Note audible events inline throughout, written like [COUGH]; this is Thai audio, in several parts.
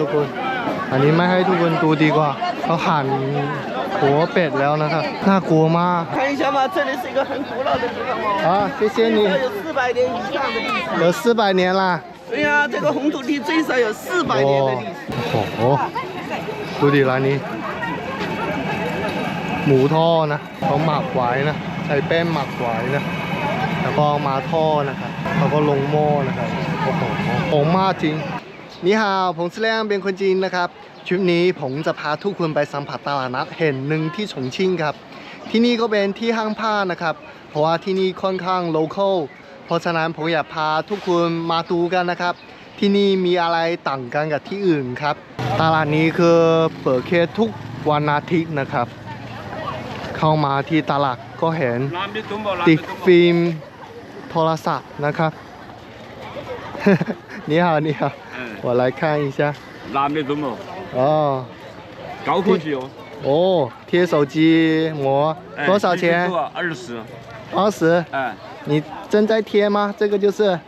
ทุกคน อันนี้ไม่ให้ทุกคนดูดีกว่าเขาหั่นหัวเป็ดแล้วนะครับ น่ากลัวมาก 看一下嘛，这里是一个很古老的地方哦，อ่ะ谢谢你有四百年以上的历史。有四百年啦对呀、这个红土地最少有四百年的历史。 โอ้โห ดูดิร้านนี้ หมูทอดนะเขาหมักไว้นะ ใช้แป้งหมักไว้นะ แล้วก็เอามาทอดนะครับแล้วก็ลงหม้อนะครับ โอ้โหหอมมากจริง นี่ฮาวผมแลมเป็นคนจีนนะครับทริปนี้ผมจะพาทุกคนไปสัมผัสตลาดนัดแห่งหนึ่งที่ฉงชิ่งครับ ที่นี่ก็เป็นที่ห้างผ้านะครับ เพราะว่าที่นี่ค่อนข้างโลเคอลเพราะฉะนั้นผมอยากพาทุกคนมาดูกันนะครับ ที่นี่มีอะไรต่างกันกับที่อื่นครับ ตลาดนี้คือเปิดแค่ทุกวันอาทิตย์นะครับ เข้ามาที่ตลาดก็เห็นติดฟิล์มโทรศัพท์นะครับ你好你好我来看一下。蓝的怎么？哦，高科技哦。哦，贴手机膜哎多少钱？二十。二十。哎，你正在贴吗？这个就是。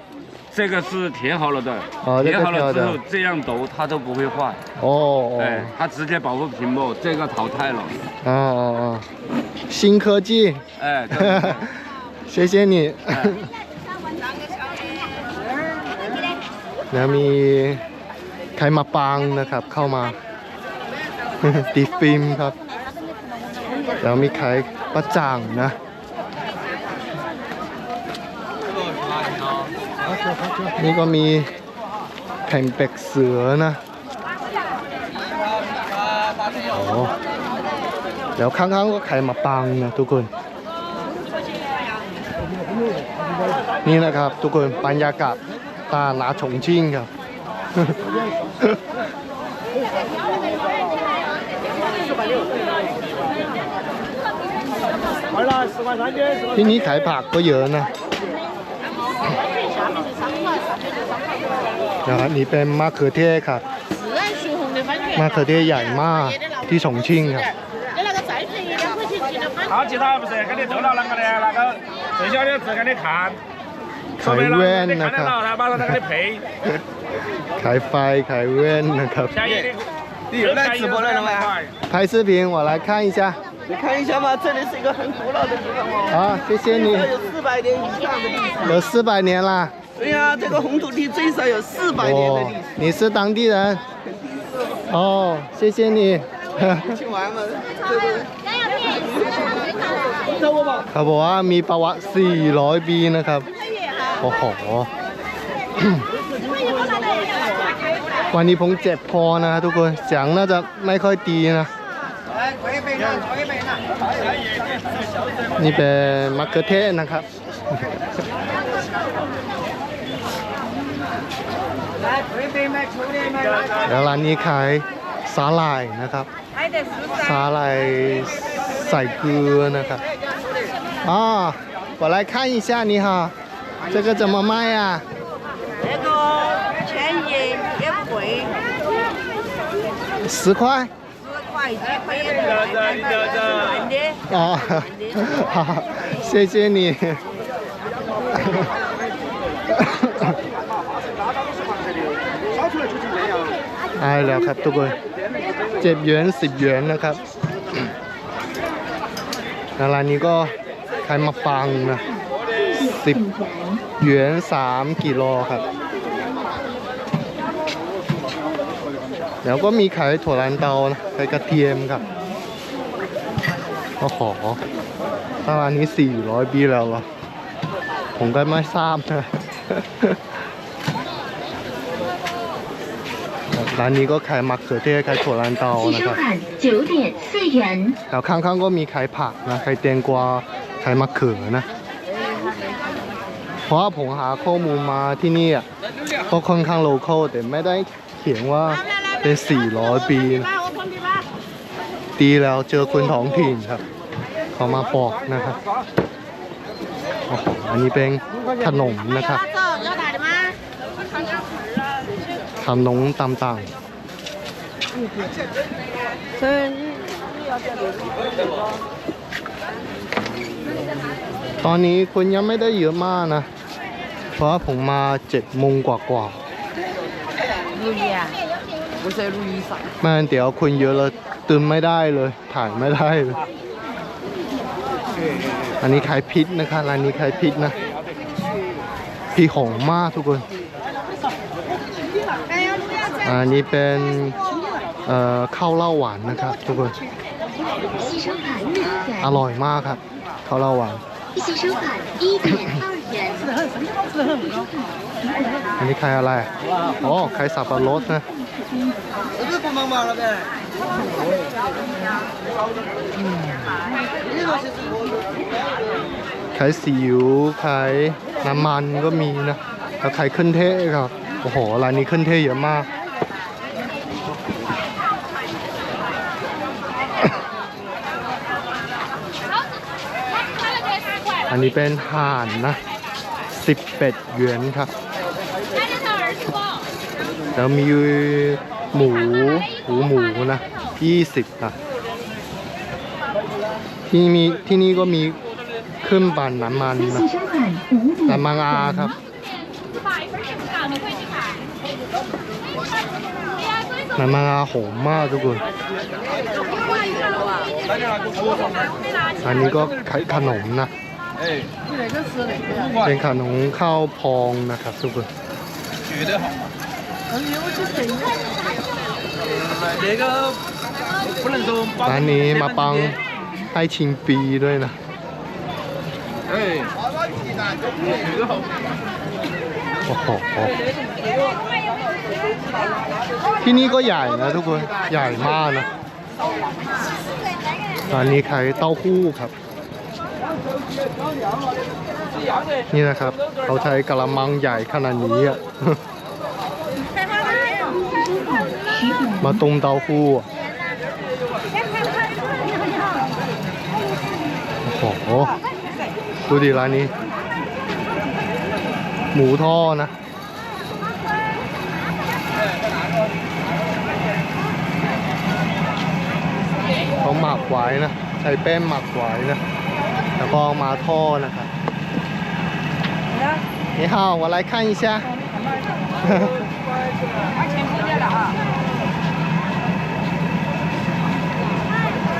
这个是贴好了的。哦这个贴好了之后这样抖它都不会坏。哦哎哦，它直接保护屏幕，这个淘汰了。哦哦哦，新科技，哎，[LAUGHS] 谢谢你。哎 [LAUGHS] แล้วมีใครมาปางนะครับ เข้ามาติดฟิล์มครับ แล้วมีใครประจ่างนะนี่ก็มีแผ่นเป็กเสือนะโอ้เดี๋ยวข้างๆก็ไข่มาปังนะทุกคน นี่นะครับทุกคนบรรยากาศ ตลาดนาฉงชิ่งครับ ที่นี่ขายผักก็เยอะนะนะครับนี่เป็นมะเขือเทศครับ มะเขือเทศใหญ่มากที่ฉงชิ่งครับ 好，其他不是给你做了啷个的，那个最小的字给你看， ขาย[LAUGHS] แว่น 你 นะ 看 ครับ 得到，他马上给你配。 ขายไฟขายแว่นนะครับ 便宜的，你又来直播了吗？拍视频我来看一下你看一下嘛，这里是一个很古老的地方哦，啊谢谢你有四百年以上的历史。有四百年啦对呀、这个红土地最少有四百年的哦历史。你是当地人哦谢谢你 [LAUGHS] 去玩嘛，对对。 เขาบอกว่ามีประวัติ 400 ปีนะครับ โอ้โห วันนี้ผมเจ็บคอนะทุกคน เสียงน่าจะไม่ค่อยดีนะ นี่เป็นมะเขือเทศนะครับ แล้วร้านนี้ขายสาหร่ายนะครับ สาหร่ายใส่เกลือนะครับอ่า我来看一下你好 这个怎么卖啊那个便宜也不贵，十块十块几块也能卖，卖卖的。哦好谢谢你ได้แล้วครับทุกคนเจ็ดหยวนสิบหยวนนะครับแล้วร้านนี้ก็ขายมาปังนะ 10หยญสามกิโลครับ แล้วก็มีขายถั่วลันเตานะขายกระเทียมครับก็ขอถ้าร้านนี้สี่ร้อยบีแล้วเหรอ ผมก็ไม่ทราบนะร้านนี้ก็ขายมักเขือเทศขายถั่วลันเตานะครับแล้วข้างๆก็มีขายผักนะขายเตียงกวาขายมะเขือนะ ราะว่าผมหาข้อมูลมาที่นี่ก็ค่อนข้างโลเคอลแต่ไม่ได้เขียนว่าเป็น 400 ปีนะดีแล้วเจอคนท้องถิ่นครับ เขามาบอกนะครับอันนี้เป็นขนมนะครับขนมต่างๆตอนนี้คนยังไม่ได้เยอะมากนะ เพราะผมมาเจ็ดโมงกว่ากว่าลุยอะไม่ใช่ลุยใส่แม่เดี๋ยวคนเยอะแล้วตื่นไม่ได้เลยถ่ายไม่ได้เลยอันนี้ขายพิษนะคะร้านนี้ขายพิษนะพี่ของมากทุกคนอันนี้เป็นเอ่อข้าวเล่าหวานนะครับทุกคนอร่อยมากครับข้าวเล่าหวาน อันนี้ขายอะไรอ๋อขายสับปะรดนะขายสิวขายน้ำมันก็มีนะแล้วขายเครื่องเทศครับ โอ้โห ร้านนี้เครื่องเทศเยอะมาก อันนี้เป็นห่านนะ 11หยวนครับ แล้วมีหมูหูหมูนะ20นะที่มีที่นี่ก็มีเครื่องปั่นน้ำมันนะน้ำมันอาครับน้ำมันอาหอมมากทุกคนอันนี้ก็ขายขนมนะ เป็นขนมข้าวพองนะครับทุกคนร้านนี้มาปังให้ชิงปีด้วยนะที่นี่ก็ใหญ่นะทุกคน ใหญ่มากนะตอนนี้ขายเต้าหู้ครับ นี่นะครับ เขาใช้กระมังใหญ่ขนาดนี้อะมาต้มเต้าหู้โอ้โหดูดิร้านนี้ หมูทอดนะเขาหมักไว้นะ ใช้แป้งหมักไว้นะ แล้วก็เอามาทอดนะครับ你好，我来看一下。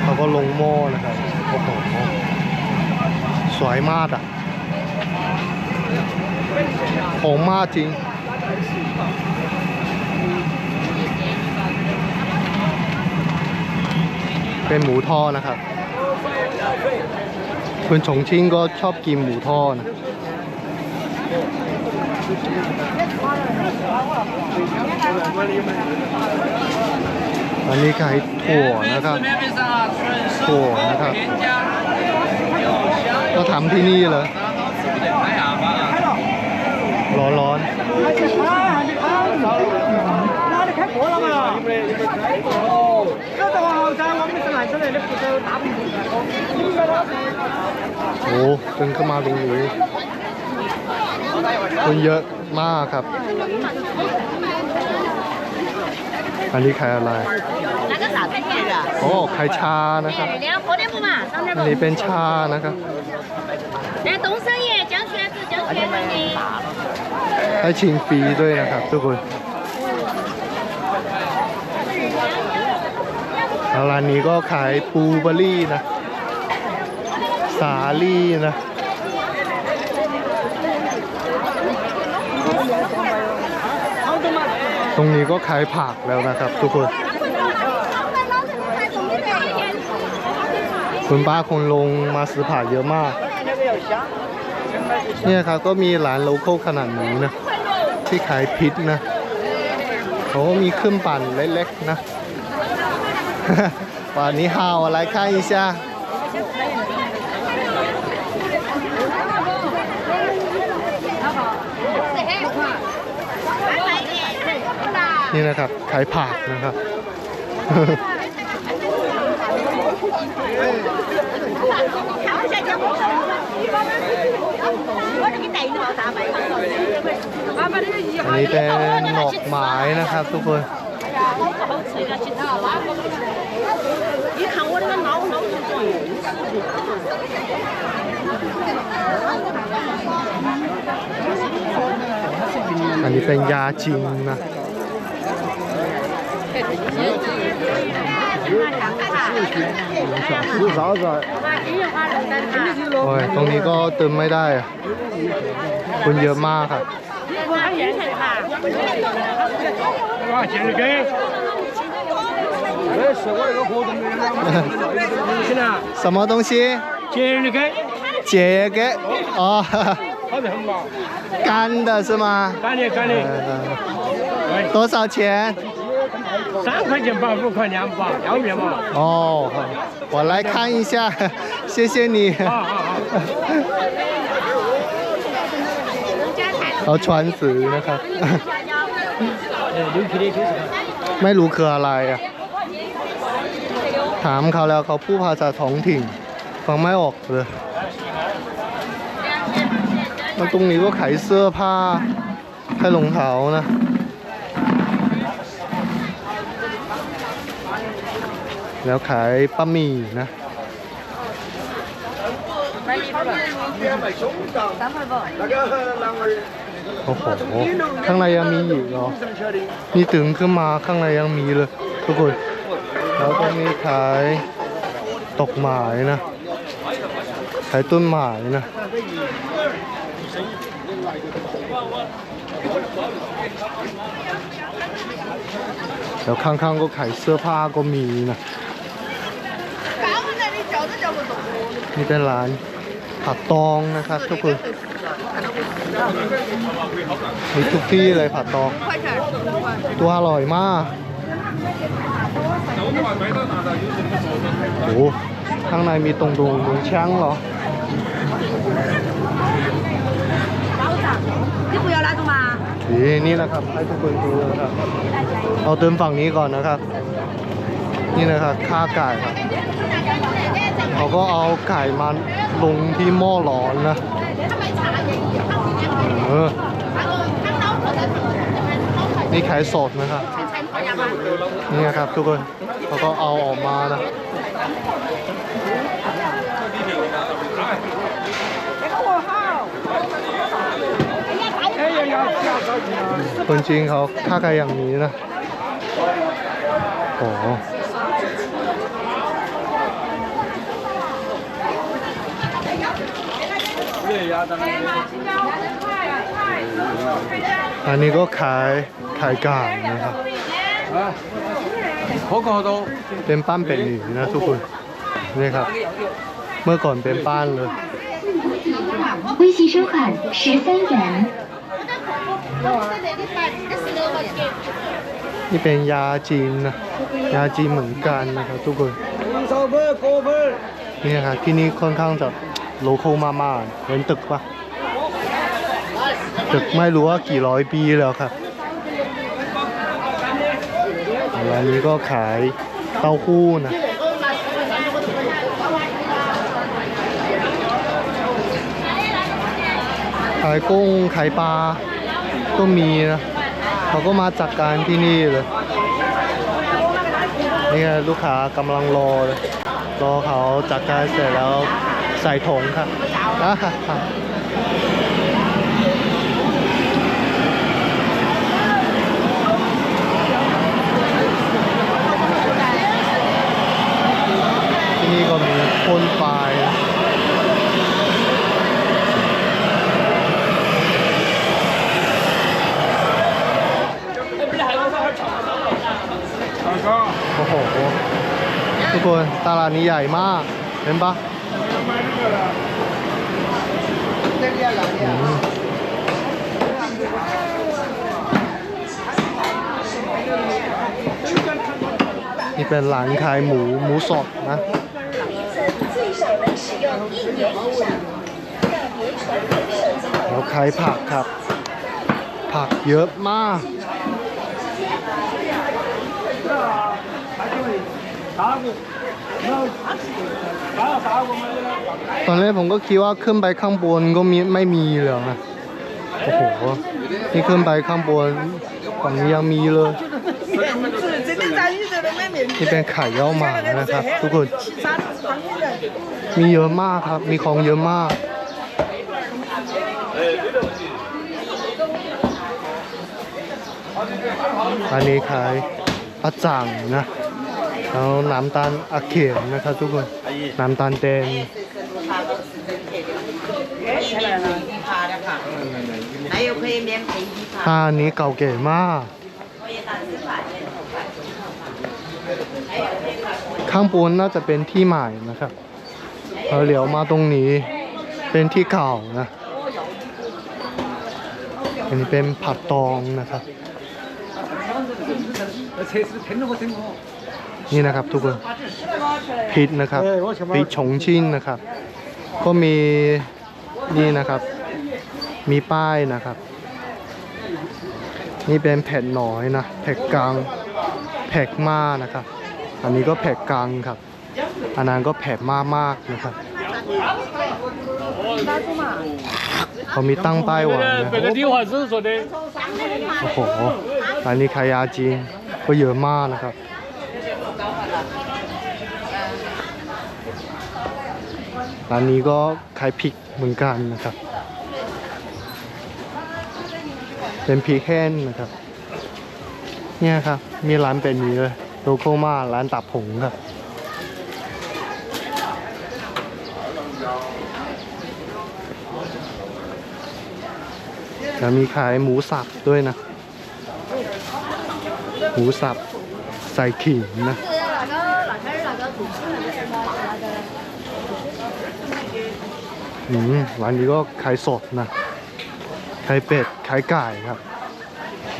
เขาก็ลงหม้อนะครับ โอ้โห สวยมากอ่ะหอมมากจริง เป็นหมูทอดนะครับ คนฉงชิ่งก็ชอบกินหมูทอดนะอันนี้ขายถั่วนะครับ ถั่วนะครับ ก็ทำที่นี่เลยร้อนร้อน โอ้จนเข้ามาตรงนี้คนเยอะมากครับ อันนี้ขายอะไรโอ้ขายชานะครับ อันนี้เป็นชานะครับให้ชิงฟรีด้วยนะครับ ทุกคนร้านนี้ก็ขายปูเบอรี่นะาลี่นะตรงนี้ก็ขายผักแล้วนะครับ ทุกคน คุณป้าคนลงมาซื้อผักเยอะมาก เนี่ยครับก็มีร้านโลโก้ขนาดนี้นะ ที่ขายพิษนะเขามีเครื่องปั่นเล็กๆนะวันนี้ฮาวอะไรข้าอีช่า นี่นะครับขายผักนะครับอันนี้เป็นหมอกไม้นะครับทุกคนอันนี้เป็นยาจริงนะ โอ้ยตรงนี้ก็เติมไม่ได้อะคนเยอะมากครับ 哇，今日给，哎，是我那个活动的，现在什么东西？节日给，解给哦，好得很嘛，干的是吗？干的干的，呃，多少钱？ 三块钱八，五块两把，要不要嘛？哦，好我来看一下，谢谢你。好好好。เอาช้อนซื้อนะครับ ไม่รู้คืออะไรอ่ะ ถามเขาแล้วเขาพูดภาษาท้องถิ่น ฟังไม่ออกเลยแล้วตรงนี้ก็ขายเสื้อผ้าขายรองเท้านะ แล้วขายบะหมี่นะโอ้โหข้างในยังมีอีกเหรอนี่ถึงขึ้นมาข้างในยังมีเลย ทุกคนแล้วก็มีขายตกหมายนะขายต้นหมายนะแล้วข้างๆก็ขายเสื้อผ้าก็มีนะ นี่เป็นร้านผักตองนะครับทุกคนมีทุกที่เลยผักตอง ตัวอร่อยมากโอ้ข้างในมีตรงดงดงช้างเหรอทีนี่นี่นะครับให้ทุกคนดูนะครับ เอาเติมฝั่งนี้ก่อนนะครับ นี่นะครับค่าไก่ครับ เขาก็เอาไก่มาลงที่หม้อร้อนนะเออนี่ไขายสดนะครับนี่นะครับทุกคนเขาก็เอาออกมานะคนจีนเขาฆ่าไก่อย่างนี้นะโอ้โห อันนี้ก็ขายขายไก่นะครับ 好高都， เป็นป้านเป็ดหนีนะทุกคน นี่ครับ เมื่อก่อนเป็นป้านเลย 微信收款十三元。 นี่เป็นยาจีนนะ ยาจีนเหมือนกันนะครับทุกคน 少分高分， นี่นะครับที่นี่ค่อนข้างจะ โลโก้มากๆเห็นตึกปะตึกไม่รู้ว่ากี่ร้อยปีแล้วครับร้านนี้ก็ขายเต้าหู้นะขายกุ้งขายปลาก็มีนะเขาก็มาจัดการที่นี่เลยนี่ลูกค้ากำลังรอเลยรอเขาจัดการเสร็จแล้ว ใส่ถุงครับที่นี่ก็มีพ่นไฟนะ大哥，โอ้โห ทุกคนตลาดนี้ใหญ่มาก เห็นปะอืม นี่เป็นหลังขายหมูหมูสดนะแล้วขายผักครับ ผักเยอะมาก ตอนแรกผมก็คิดว่าขึ้นไปข้างบนก็มีไม่มีเลยนะโอ้โหนี่ขึ้นไปข้างบนฝั่งนี้ยังมีเลยนี่เป็นไข่เย่าหมานะครับ ทุกคน มีเยอะมากครับ มีของเยอะมากอันนี้ขายประจังนะ แล้วน้ำตาลอะเขีนนะครับทุกคน น้ำตาลแดงท่านี้เก่าเก๋มาก ข้างบนน่าจะเป็นที่ใหม่นะครับเราเหลียวมาตรงนี้เป็นที่เก่านะ อันนี้เป็นผัดตองนะครับ นี่นะครับทุกคนพิกนะครับพิกฉงชิ่งนะครับ ก็มีนี่นะครับ มีป้ายนะครับ นี่เป็นแผ่นหน้อยนะแผ่นกลางแผ่นมานะครับ อันนี้ก็แผ่นกลางครับ อันนั้นก็แผ่นมากมากนะครับเขามีตั้งป้ายหวานนะโอ้โหอันนี้ขายยาจีนก็เยอะมากนะครับ ร้านนี้ก็ขายพริกเหมือนกันนะครับ เป็นพริกแห้งนะครับ เนี่ยครับ มีร้านเป็นนี้เลยโลโก้มาร้านตับผงครับจะมีขายหมูสับด้วยนะ หมูสับใส่ขิงนะ อืมร้านนี้ก็ขายสดนะขายเป็ดขายไก่ครับ โห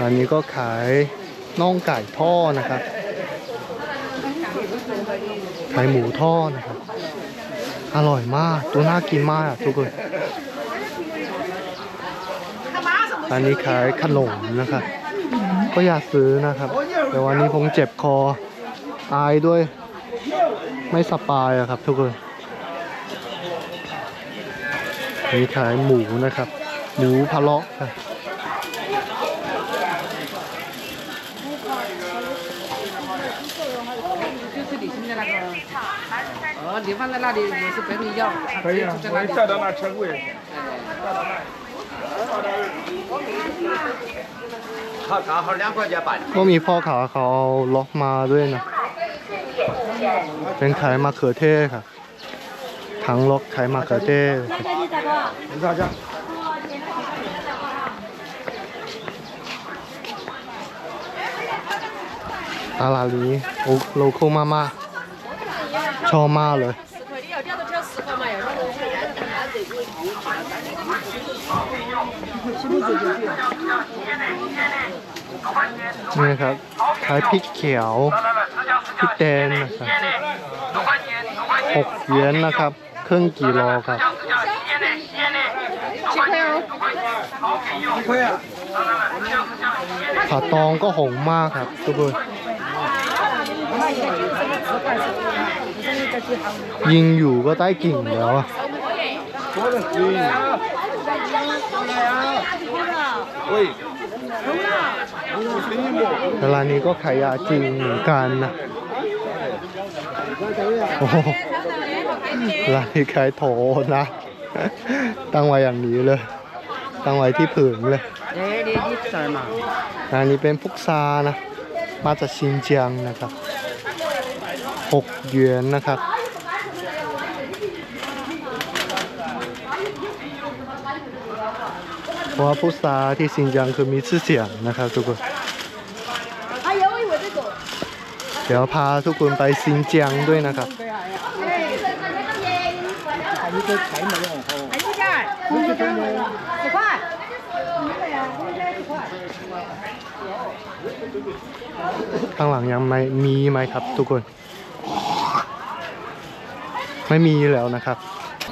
ร้านนี้ก็ขายน่องไก่ทอดนะครับ ขายหมูทอดนะครับ อร่อยมาก ตัวน่ากินมากอะทุกคน อันนี้ขายขนมนะครับ ก็อยากซื้อนะครับ แต่วันนี้ผมเจ็บคอ อายด้วย ไม่สบายอะครับ ทุกคนอันนี้ขายหมูนะครับ หมูพะเลาะครับ 就是你现在那个，哦，你放在那里也是跟你要，可以啊，在那里我下到那车柜。 ก็มีพ่อขาเขาเอาล็อกมาด้วยนะ เป็นขายมะเขือเทศครับทั้งล็อกขายมะเขือเทศครับตลาดนี้โอ้โลโก้มากมากชอบมากเลย นี่ครับขายพริกเขียวพริกแดงนะครับหกเหรียญนะครับ ครึ่งกิโลครับผัดตองก็หงมากครับทุกคนยิงอยู่ก็ได้กลิ่นแล้วอะเว ร้านนี้ก็ขายยาจีนเหมือนกันนะ โอ้โหร้านนี้ขายโถนะ ตั้งไว้อย่างนี้เลย ตั้งไว้ที่ผืนเลยอันนี้เป็นพุกซานะ มาจากชินเจียงนะครับหกเยนนะครับเพราะพุกซาที่ชินเจียงคือมีชื่อเสียงนะครับทุกคน ดี๋ยวพาทุกคนไปซินเจียงด้วยนะครับข้างหลังยังไม่มีไหมครับทุกคน ไม่มีแล้วนะครับ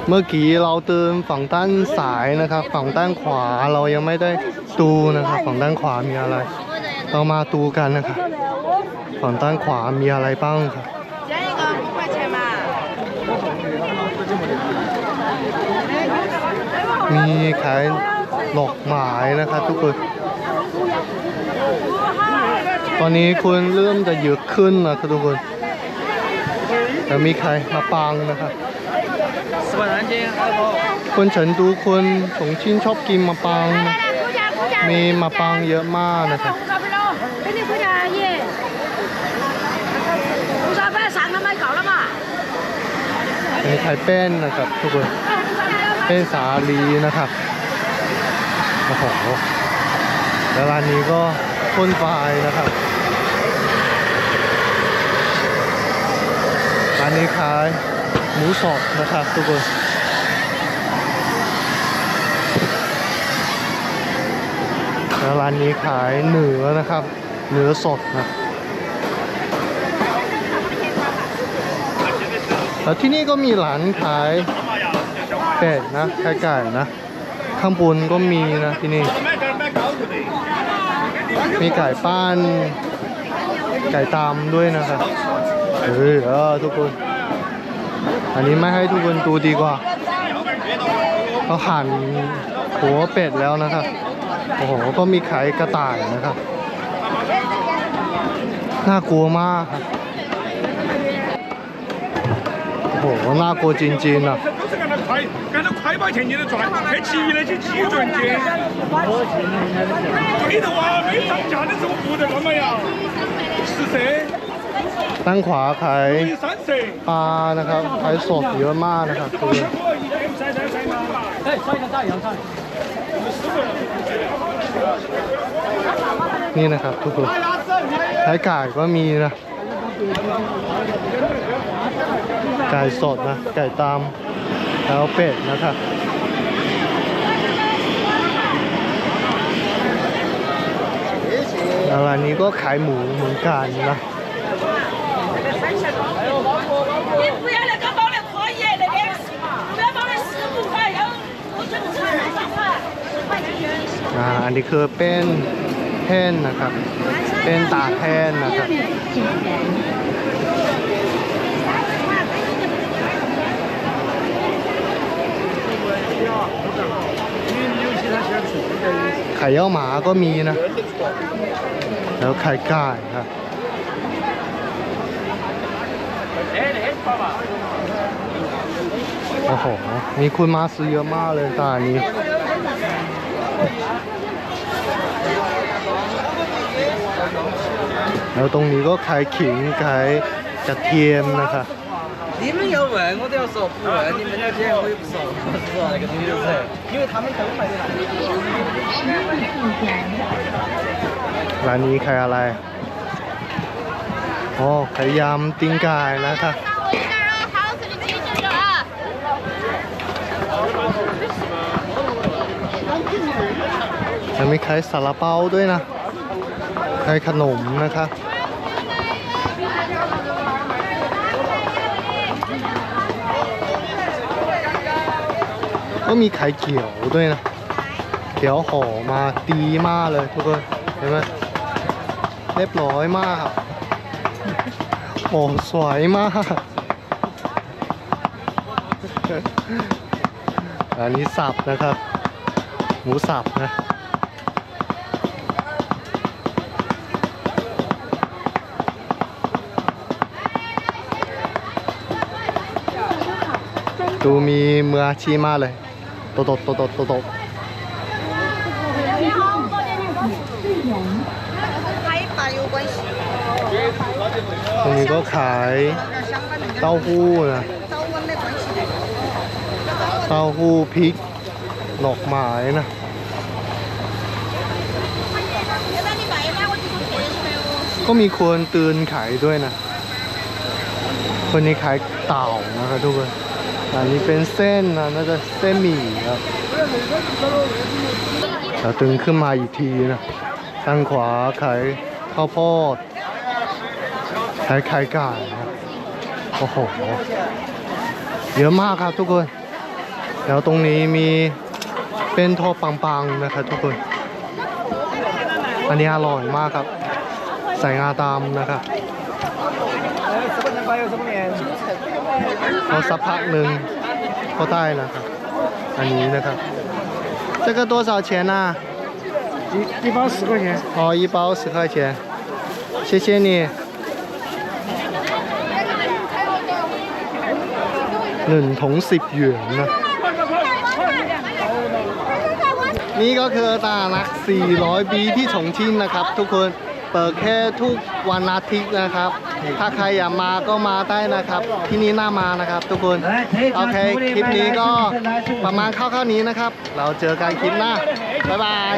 เมื่อกี้เราเติมฝั่งด้านซ้ายนะครับ ฝั่งด้านขวาเรายังไม่ได้ดูนะครับ ฝั่งด้านขวามีอะไร เรามาดูกันนะครับ ฝั่งด้านขวามีอะไรบ้างครับมีขายหลอกหมายนะครับทุกคน ตอนนี้คนเริ่มจะเยอะขึ้นนะครับทุกคน แต่มีใครมาปังนะครับคนเฉินดูคนสงชินชอบกินมาปัง มีมาปังเยอะมากนะครับ มีไข่เป้นนะครับทุกคนเป็นสาลีนะครับโอ้โหแล้วร้านนี้ก็พ่นไฟนะครับร้านนี้ขายหมูสดนะครับทุกคนแล้วร้านนี้ขายเนื้อนะครับเนื้อสดนะ แล้วที่นี่ก็มีร้านขายเป็ดนะขายไก่นะ ข้างบนก็มีนะที่นี่ มีไก่ป้านไก่ตามด้วยนะครับเออเออทุกคน อันนี้ไม่ให้ทุกคนดูดีกว่าเขาหั่นหัวเป็ดแล้วนะครับ โอ้โห ก็มีไข่กระต่ายนะครับ น่ากลัวมากครับ โอ้โหน่ากลัวจริงๆนะด้านขวาขายปลานะครับขายสดเยอะมากนะครับคือนี่นะครับทุกคนขาไก่ก็มีนะ ไก่สดนะ ไก่ตามแล้วเป็ดนะครับร้านนี้ก็ขายหมูเหมือนกันนะอันนี้คือเป็นแท่นนะครับ เป็นตาแท่นนะครับ เย่าหมาก็มีนะ แล้วไข่ไก่ครับโอ้โห มีคนมาซื้อเยอะมากเลยตานี้ แล้วตรงนี้ก็ขายขิงขายกระเทียมนะคะ 说，不问你们那天我也不说，我是说那个东西是，因为他们都买的那个。 ร้านนี้ขายอะไรโอ้ขายยำติ้งไก่นะครับ 我一个人好吃的鸡翅肉啊。 แล้วมีขายซาลาเปาด้วยนะขายขนมนะครับ ก็มีไข่เขียวด้วยนะ เขียวห่อมาดีมากเลยทุกคนเห็นไหมเรียบร้อยมากครับโอ้สวยมากอันนี้สับนะครับ หมูสับนะดูมีมืออาชีพมากเลย ตตตตตตตรงนี้ก็ขายเต้าหู้นะเต้าหู้พริกดอกไม้นะก็มีคนตื่นขายด้วยนะ คนนี้ขายเต่านะครับทุกคน อันนี้เป็นเส้นนะน่าจะเส้นหมี่ครับเราตึงขึ้นมาอีกทีนะทางขวาขายข้าวโพดขายไข่ไก่นะโอ้โหเยอะมากครับทุกคน แล้วตรงนี้มีเป็นทอปังๆนะครับทุกคน อันนี้อร่อยมากครับ ใส่งาตามนะครับ พอสักพักหนึ่งก็ได้นะครับ อันนี้นะครับ这个多少钱呢、一一包十块钱。哦，一包十块钱，谢谢你。 หนึ่งถุงสิบหยวนนะ นี่ก็คือตลาดนัด400 ปีที่ฉงชิ่งนะครับ ทุกคน เปิดแค่ทุกวันอาทิตย์นะครับ ถ้าใครอยากมาก็มาได้นะครับ ที่นี่น่ามานะครับ ทุกคนโอเคคลิปนี้ก็ประมาณคร่าวๆนี้นะครับ เราเจอกันคลิปหน้าบ๊ายบาย